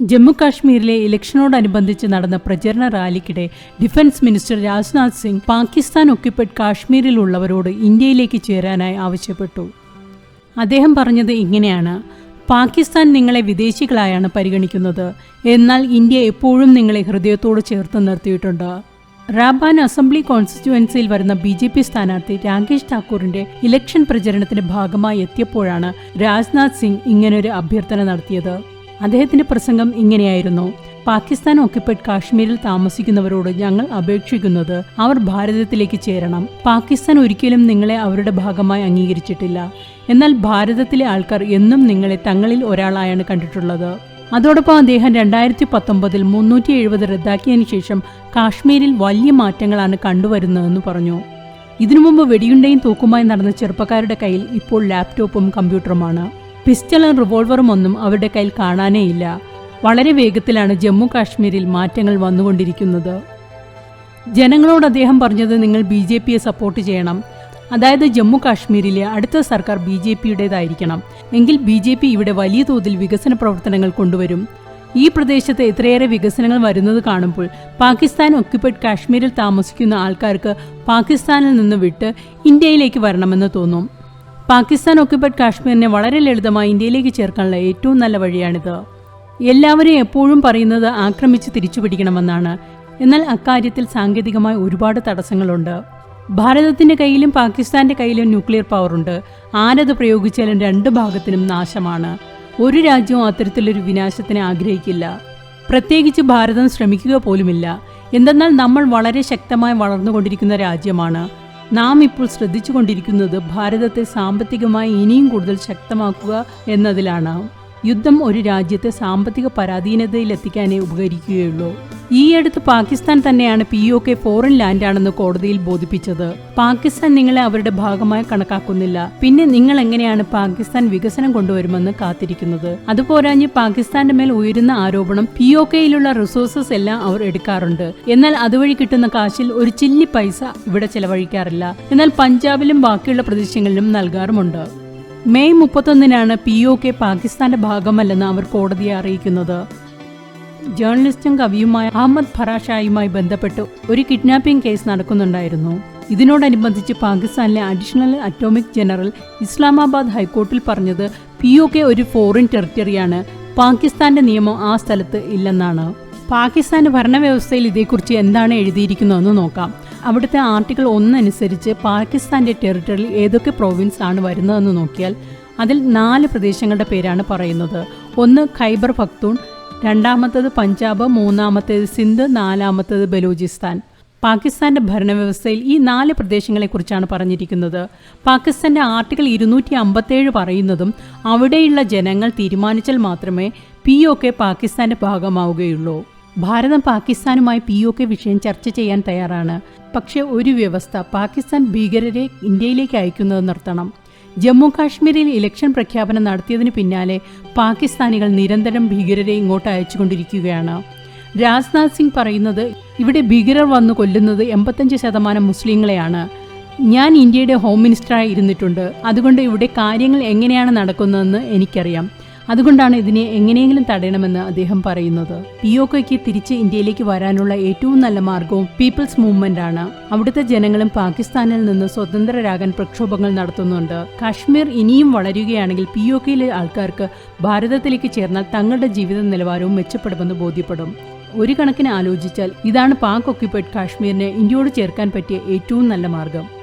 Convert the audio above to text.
ജമ്മു കാശ്മീരിലെ ഇലക്ഷനോടനുബന്ധിച്ച് നടന്ന പ്രചരണ റാലിക്കിടെ defence minister Rajnath Singh Pakistan occupied കാശ്മീരിലുള്ളവരോട് ഇന്ത്യയിലേക്ക് ചേരാനായി ആവശ്യപ്പെട്ടു. അദ്ദേഹം പറഞ്ഞത് ഇങ്ങനെയാണ്. പാകിസ്ഥാൻ നിങ്ങളെ വിദേശികളായാണ് പരിഗണിക്കുന്നത്. എന്നാൽ ഇന്ത്യ എപ്പോഴും നിങ്ങളെ ഹൃദയത്തോട് ചേർത്ത് നിർത്തിയിട്ടുണ്ട്. റാബാൻ അസംബ്ലി കോൺസ്റ്റിറ്റ്യുവൻസിയിൽ വരുന്ന ബി ജെ പി സ്ഥാനാർത്ഥി രാകേഷ് ഠാക്കൂറിന്റെ ഇലക്ഷൻ പ്രചരണത്തിന്റെ ഭാഗമായി എത്തിയപ്പോഴാണ് രാജ്നാഥ് സിംഗ് ഇങ്ങനൊരു അഭ്യർത്ഥന നടത്തിയത്. അദ്ദേഹത്തിന്റെ പ്രസംഗം ഇങ്ങനെയായിരുന്നു. പാകിസ്ഥാൻ ഓക്യുപ്പൈഡ് കാശ്മീരിൽ താമസിക്കുന്നവരോട് ഞങ്ങൾ അപേക്ഷിക്കുന്നത് അവർ ഭാരതത്തിലേക്ക് ചേരണം. പാകിസ്ഥാൻ ഒരിക്കലും നിങ്ങളെ അവരുടെ ഭാഗമായി അംഗീകരിച്ചിട്ടില്ല. എന്നാൽ ഭാരതത്തിലെ ആൾക്കാർ എന്നും നിങ്ങളെ തങ്ങളിൽ ഒരാളായാണ് കണ്ടിട്ടുള്ളത്. അതോടൊപ്പം അദ്ദേഹം രണ്ടായിരത്തി പത്തൊമ്പതിൽ മുന്നൂറ്റി എഴുപത് റദ്ദാക്കിയതിനു ശേഷം കാശ്മീരിൽ വലിയ മാറ്റങ്ങളാണ് കണ്ടുവരുന്നതെന്ന് പറഞ്ഞു. ഇതിനു മുമ്പ് വെടിയുണ്ടയും തൂക്കുമായി നടന്ന ചെറുപ്പക്കാരുടെ കയ്യിൽ ഇപ്പോൾ ലാപ്ടോപ്പും കമ്പ്യൂട്ടറുമാണ്. പിസ്റ്റളും റിവോൾവറും ഒന്നും അവരുടെ കയ്യിൽ കാണാനേയില്ല. വളരെ വേഗത്തിലാണ് ജമ്മു കാശ്മീരിൽ മാറ്റങ്ങൾ വന്നുകൊണ്ടിരിക്കുന്നത്. ജനങ്ങളോട് അദ്ദേഹം പറഞ്ഞത് നിങ്ങൾ ബി ജെ പിയെ സപ്പോർട്ട് ചെയ്യണം. അതായത് ജമ്മു കാശ്മീരിലെ അടുത്ത സർക്കാർ ബി ജെ പിയുടേതായിരിക്കണം. എങ്കിൽ ബി ജെ പി ഇവിടെ വലിയ തോതിൽ വികസന പ്രവർത്തനങ്ങൾ കൊണ്ടുവരും. ഈ പ്രദേശത്ത് ഇത്രയേറെ വികസനങ്ങൾ വരുന്നത് കാണുമ്പോൾ പാകിസ്ഥാൻ ഒക്യുപ്പൈഡ് കാശ്മീരിൽ താമസിക്കുന്ന ആൾക്കാർക്ക് പാകിസ്ഥാനിൽ നിന്ന് വിട്ട് ഇന്ത്യയിലേക്ക് വരണമെന്ന് തോന്നും. പാകിസ്ഥാൻ ഒക്യുപ്പൈഡ് കാശ്മീരിനെ വളരെ ലളിതമായി ഇന്ത്യയിലേക്ക് ചേർക്കാനുള്ള ഏറ്റവും നല്ല വഴിയാണിത്. എല്ലാവരും എപ്പോഴും പറയുന്നത് ആക്രമിച്ച് തിരിച്ചുപിടിക്കണമെന്നാണ്. എന്നാൽ അക്കാര്യത്തിൽ സാങ്കേതികമായി ഒരുപാട് തടസ്സങ്ങളുണ്ട്. ഭാരതത്തിന്റെ കയ്യിലും പാകിസ്ഥാന്റെ കയ്യിലും ന്യൂക്ലിയർ പവറുണ്ട്. ആരത് പ്രയോഗിച്ചാലും രണ്ട് ഭാഗത്തിനും നാശമാണ്. ഒരു രാജ്യവും അത്തരത്തിലൊരു വിനാശത്തിന് ആഗ്രഹിക്കില്ല. പ്രത്യേകിച്ച് ഭാരതം ശ്രമിക്കുക പോലുമില്ല. എന്തെന്നാൽ നമ്മൾ വളരെ ശക്തമായി വളർന്നുകൊണ്ടിരിക്കുന്ന രാജ്യമാണ്. നാം ഇപ്പോൾ ശ്രദ്ധിച്ചുകൊണ്ടിരിക്കുന്നത് ഭാരതത്തെ സാമ്പത്തികമായി ഇനിയും കൂടുതൽ ശക്തമാക്കുക എന്നതിലാണ്. യുദ്ധം ഒരു രാജ്യത്തെ സാമ്പത്തിക പരാധീനതയിലെത്തിക്കാനേ ഉപകരിക്കുകയുള്ളൂ. ഈയടുത്ത് പാകിസ്ഥാൻ തന്നെയാണ് പി ഒ കെ ഫോറിൻ ലാൻഡാണെന്ന് കോടതിയിൽ ബോധിപ്പിച്ചത്. പാകിസ്ഥാൻ നിങ്ങളെ അവരുടെ ഭാഗമായി കണക്കാക്കുന്നില്ല. പിന്നെ നിങ്ങൾ എങ്ങനെയാണ് പാകിസ്ഥാൻ വികസനം കൊണ്ടുവരുമെന്ന് കാത്തിരിക്കുന്നത്? അതുപോരാഞ്ഞ് പാകിസ്ഥാന്റെ മേൽ ഉയരുന്ന ആരോപണം പി ഒ കെയിലുള്ള റിസോഴ്സസ് എല്ലാം അവർ എടുക്കാറുണ്ട്. എന്നാൽ അതുവഴി കിട്ടുന്ന കാശിൽ ഒരു ചില്ലി പൈസ ഇവിടെ ചെലവഴിക്കാറില്ല. എന്നാൽ പഞ്ചാബിലും ബാക്കിയുള്ള പ്രദേശങ്ങളിലും നൽകാറുമുണ്ട്. മെയ് മുപ്പത്തൊന്നിനാണ് പി ഒ കെ പാകിസ്ഥാന്റെ ഭാഗമല്ലെന്ന് അവർ കോടതിയെ അറിയിക്കുന്നത്. ജേർണലിസ്റ്റും കവിയുമായ അഹമ്മദ് ഫറാഷായുമായി ബന്ധപ്പെട്ട് ഒരു കിഡ്നാപ്പിംഗ് കേസ് നടക്കുന്നുണ്ടായിരുന്നു. ഇതിനോടനുബന്ധിച്ച് പാകിസ്ഥാനിലെ അഡീഷണൽ അറ്റോമിക് ജനറൽ ഇസ്ലാമാബാദ് ഹൈക്കോർട്ടിൽ പറഞ്ഞത് പി ഒ കെ ഒരു ഫോറിൻ ടെറിട്ടറിയാണ്. പാകിസ്ഥാന്റെ നിയമം ആ സ്ഥലത്ത് ഇല്ലെന്നാണ്. പാകിസ്ഥാന്റെ ഭരണവ്യവസ്ഥയിൽ ഇതേക്കുറിച്ച് എന്താണ് എഴുതിയിരിക്കുന്നതെന്ന് നോക്കാം. അവിടുത്തെ ആർട്ടിക്കിൾ ഒന്നനുസരിച്ച് പാകിസ്ഥാന്റെ ടെറിട്ടറിയിൽ ഏതൊക്കെ പ്രോവിൻസ് ആണ് വരുന്നതെന്ന് നോക്കിയാൽ അതിൽ നാല് പ്രദേശങ്ങളുടെ പേരാണ് പറയുന്നത്. ഒന്ന് ഖൈബർ ഫക്തൂൺ രണ്ടാമത്തേത് പഞ്ചാബ് മൂന്നാമത്തേത് സിന്ധ് നാലാമത്തേത് ബലൂചിസ്ഥാൻ. പാകിസ്ഥാന്റെ ഭരണവ്യവസ്ഥയിൽ ഈ നാല് പ്രദേശങ്ങളെക്കുറിച്ചാണ് പറഞ്ഞിരിക്കുന്നത്. പാകിസ്ഥാന്റെ ആർട്ടിക്കിൾ ഇരുന്നൂറ്റി അമ്പത്തേഴ് പറയുന്നതും അവിടെയുള്ള ജനങ്ങൾ തീരുമാനിച്ചാൽ മാത്രമേ പി ഒ കെ പാകിസ്ഥാന്റെ ഭാഗമാവുകയുള്ളൂ. ഭാരതം പാകിസ്ഥാനുമായി പി ഒ കെ വിഷയം ചർച്ച ചെയ്യാൻ തയ്യാറാണ്. പക്ഷേ ഒരു വ്യവസ്ഥ പാകിസ്ഥാൻ ഭീകരരെ ഇന്ത്യയിലേക്ക് അയക്കുന്നത് നിർത്തണം. ജമ്മു കാശ്മീരിൽ ഇലക്ഷൻ പ്രഖ്യാപനം നടത്തിയതിന് പിന്നാലെ പാകിസ്ഥാനികൾ നിരന്തരം ഭീകരരെ ഇങ്ങോട്ട് അയച്ചുകൊണ്ടിരിക്കുകയാണ്. രാജ്നാഥ് സിംഗ് പറയുന്നത് ഇവിടെ ഭീകരർ വന്നു കൊല്ലുന്നത് എൺപത്തഞ്ച് ശതമാനം മുസ്ലിങ്ങളെയാണ്. ഞാൻ ഇന്ത്യയുടെ ഹോം മിനിസ്റ്ററായി ഇരുന്നിട്ടുണ്ട്. അതുകൊണ്ട് ഇവിടെ കാര്യങ്ങൾ എങ്ങനെയാണ് നടക്കുന്നതെന്ന് എനിക്കറിയാം. അതുകൊണ്ടാണ് ഇതിനെ എങ്ങനെയെങ്കിലും തടയണമെന്ന് അദ്ദേഹം പറയുന്നത്. പി ഒ കെക്ക് തിരിച്ച് ഇന്ത്യയിലേക്ക് വരാനുള്ള ഏറ്റവും നല്ല മാർഗവും പീപ്പിൾസ് മൂവ്മെന്റ് ആണ് അവിടുത്തെ ജനങ്ങളും പാകിസ്ഥാനിൽ നിന്ന് സ്വതന്ത്രരാകാൻ പ്രക്ഷോഭങ്ങൾ നടത്തുന്നുണ്ട്. കാശ്മീർ ഇനിയും വളരുകയാണെങ്കിൽ പി ഒ കെയിലെ ആൾക്കാർക്ക് ഭാരതത്തിലേക്ക് ചേർന്നാൽ തങ്ങളുടെ ജീവിത നിലവാരവും മെച്ചപ്പെടുമെന്ന് ബോധ്യപ്പെടും. ഒരു കണക്കിന് ആലോചിച്ചാൽ ഇതാണ് പാക് ഒക്യുപ്പൈഡ് കാശ്മീരിനെ ഇന്ത്യയോട് ചേർക്കാൻ പറ്റിയ ഏറ്റവും നല്ല മാർഗം.